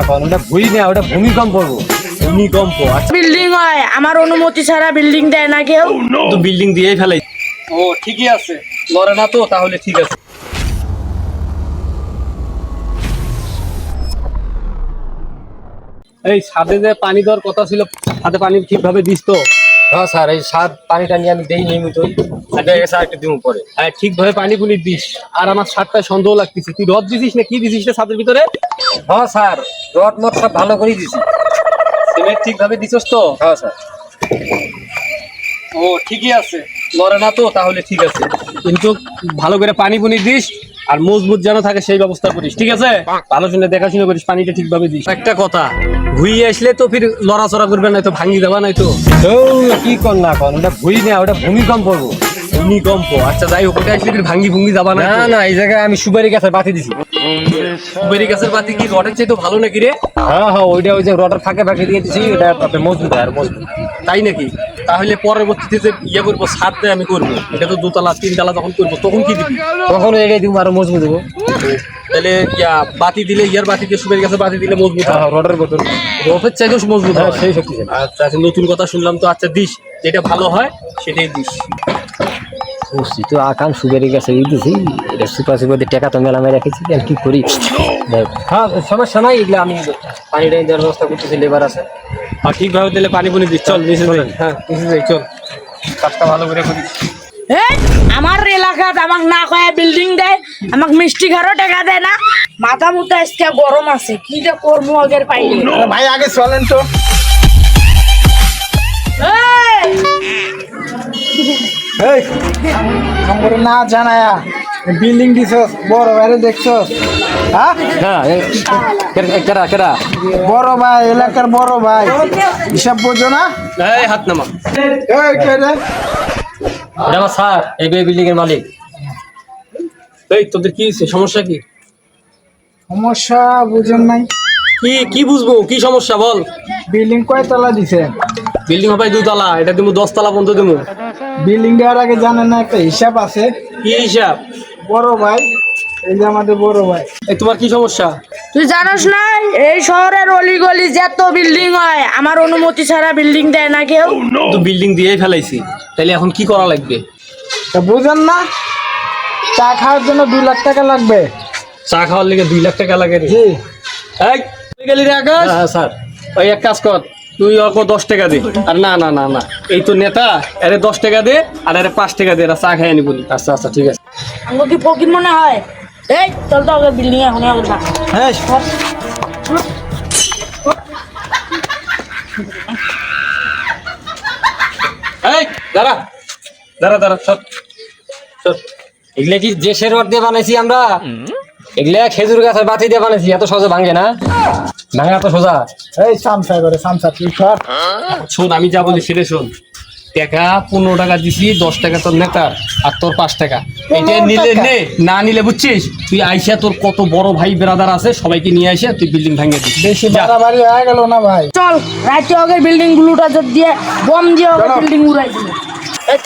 ওটা ভুই না ওটা ভূমিকম্প ভূমিকম্প আচ্ছা। বিল্ডিং হয় আমার অনুমতি ছাড়া বিল্ডিং দেয় না কেউ। তো বিল্ডিং দিয়েই ফেলাই ও ঠিকই আছে। লড়ে না তো তাহলে ঠিক আছে। এই ছাদে যে পানি দেওয়ার কথা ছিল ছাদে পানি ঠিকভাবে দিস তো। হ্যাঁ স্যার এই সার পানিটা নিয়ে আমি দেই নিয়মিতই। স্যার একটু দিব পরে। হ্যাঁ ঠিকভাবে পানি পুনি দিস। আর আমার ছাদটায় সন্দেহ লাগতেছে। তুই রদ দিছিস না কি দিছিস না ছাদের ভিতরে? হ্যাঁ স্যার রড মট সব ভালো করে দিছি। সিমেন্ট ঠিকভাবে দিছস তো? হ্যাঁ স্যার। ও ঠিকই আছে। লড়ে না তো তাহলে ঠিক আছে। কিন্তু ভালো করে পানি পুনি দিস আর মজবুত যেন থাকে সেই ব্যবস্থা করিস। ঠিক আছে? ভালো শুনে দেখাশোনা করিস পানিটা ঠিকভাবে দিস। একটা কথা ঘুরিয়ে আসলে তো ফির লড়াচড়া করবে না তো ভাঙি দেওয়া নাই তো। কি কর না কর ওটা ভুই না ওটা ভূমিকম্প ভূমিকম্প আচ্ছা যাই হোক ওটা আসলে ফির ভাঙি ভুঙ্গি যাবা না না না এই জায়গায় আমি সুপারি গাছের বাতি দিছি। সুপারি গাছের পাতি কি রডের চাইতে ভালো নাকি রে? হ্যাঁ হ্যাঁ ওইটা ওই যে রডের ফাঁকে ফাঁকে দিয়ে দিছি ওটা মজবুত আর মজবুত। তাই নাকি? তাহলে পরবর্তীতে যে ইয়ে করব সাত দিয়ে আমি করব। এটা তো দুতলা তিনতলা যখন করব তখন কি দিবি? তখন এটাই দিব আরও মজবুত হব তাহলে ইয়া বাতি দিলে ইয়ার বাতি দিয়ে সুবের গাছের বাতি দিলে মজবুত হয়। হ্যাঁ রডের বোতল রফের চাইতেও মজবুত হ্যাঁ হয়। সেই শক্তিশালী আচ্ছা আচ্ছা নতুন কথা শুনলাম তো আচ্ছা দিস। যেটা ভালো হয় সেটাই দিস। বুঝছি তো আকাম সুগারি গাছে দিছি। এটা সুপার সুপার টাকা তো মেলা মেলা রেখেছি আর কি করি? হ্যাঁ সমস্যা নাই এগুলো আমি পানি টানি দেওয়ার ব্যবস্থা করতেছি লেবার আছে। আর ঠিকভাবে দিলে পানি পুনি দিস চল নিচে। হ্যাঁ নিচে যাই চল। কাজটা ভালো করে করিস আমার এলাকাত আমাক না কয়ে বিল্ডিং দেয় আমাক মিষ্টি ঘরও টাকা দেয় না। মাথা মুথা আজকে গরম আছে কি যে করব আগের পাইলে। ভাই আগে চলেন তো। এই, এই না জানায়া। বিল্ডিং দিছস বড় বাইরে দেখছস? হ্যাঁ? হ্যাঁ কেডা- কেডা বড় ভাই এলাকার বড় ভাই। হিসাব বোঝো না? এই হাত নামা। এই কে এটা আমার স্যার এই বিল্ডিং এর মালিক। এই তোদের কি হয়েছে? সমস্যা কি? সমস্যা বুঝেন নাই। কি কি বুঝব? কি সমস্যা বল? বিল্ডিং কয় কয়তলা দিছে? বিল্ডিং হবে দুতলা এটা দিমু দশতলা পর্যন্ত দিমু। বিল্ডিং দেওয়ার আগে জানেন না একটা হিসাব আছে। কি হিসাব? বড় ভাই এই যে আমাদের বড় ভাই। এই তোমার কি সমস্যা? তুই জানোস না এই শহরের অলি গলি যত বিল্ডিং হয় আমার অনুমতি ছাড়া বিল্ডিং দেয় না কেউ। তো বিল্ডিং দিয়েই ফেলাইছি। তাহলে এখন কি করা লাগবে? তা বুঝেন না চা খাওয়ার জন্য দুই লাখ টাকা লাগবে। চা খাওয়ার লেগে দুই লাখ টাকা লাগে রে। জি। এই গেলি রে আকাশ? হ্যাঁ স্যার। ওই এক কাজ কর তুই অল্প দশ টাকা দে। আর না না না না। এই তো নেতা আরে দশ টাকা দে আর আরে পাঁচ টাকা দে এরা চা খাই আনি বলি আচ্ছা আচ্ছা ঠিক আছে। আমাকে কি ফকির মনে হয়? এই চল তো আগে বিল্ডিং এখন আগে থাক হ্যাঁ এই দাঁড়া। দাঁড়া দাঁড়া সব সব এগুলা কি যে শের রড দিয়ে বানাইছি আমরা? এগুলা খেজুর গাছের বাতি দিয়ে বানাইছি এত সহজে ভাঙে না। ভাঙা এত সোজা। এই সামসা করে সামসা তুই সর। শোন আমি যা বলি সেটা শোন। টাকা পনেরো টাকা দিছি দশ টাকা তোর নেতার আর তোর পাঁচ টাকা। এটা নিলে নে না নিলে বুঝছিস? তুই আইসা তোর কত বড় ভাই বেরাদার আছে সবাইকে নিয়ে আসে তুই বিল্ডিং ভাঙিয়ে দিস। বেশি। বাড়াবাড়ি হয়ে গেল না ভাই? চল রাতে আগে বিল্ডিং গুলোটা দিয়ে বম দিয়ে বিল্ডিং উড়াই দিল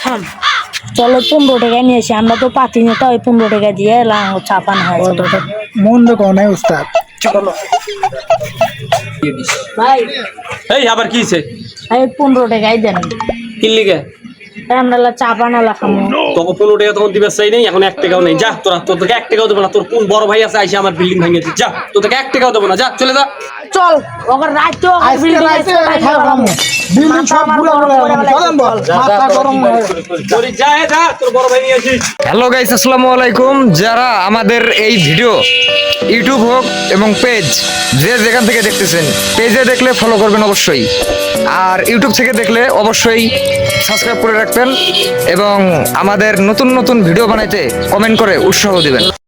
থাম। চলো পনেরো টাকা নিয়ে এসে আমরা তো পাতি নেতা ওই পনেরো টাকা দিয়ে এলাম চাপান হয় মন দেখো নাই উস্তাদ। ভাই এই আবার কি হয়েছে এই পনেরো টাকাই দেন। কিনলি কে? আমরা লা চাপানা লাখামো তোকে পনেরো টাকা তখন দিবে চাই নেই এখন এক টাকাও নেই। যা তোরা তোর তোকে এক টাকাও দেবো না তোর কোন বড় ভাই আছে আইসা আমার বিল্ডিং ভাঙিয়ে যা তোর তোকে এক টাকাও দেবো না যা চলে যা। চল ওকে রাতে আজকে রাইতে বিল্ডিং সব পুরো পুরো চলেন বল মাথা গরম তোর যা যা তোর বড় ভাই নিয়ে আসিস। হ্যালো গাইস আসসালামু আলাইকুম। যারা আমাদের এই ভিডিও ইউটিউব হোক এবং পেজ যে যেখান থেকে দেখতেছেন পেজে দেখলে ফলো করবেন অবশ্যই। আর ইউটিউব থেকে দেখলে অবশ্যই সাবস্ক্রাইব করে রাখবেন এবং আমাদের নতুন নতুন ভিডিও বানাইতে কমেন্ট করে উৎসাহ দিবেন।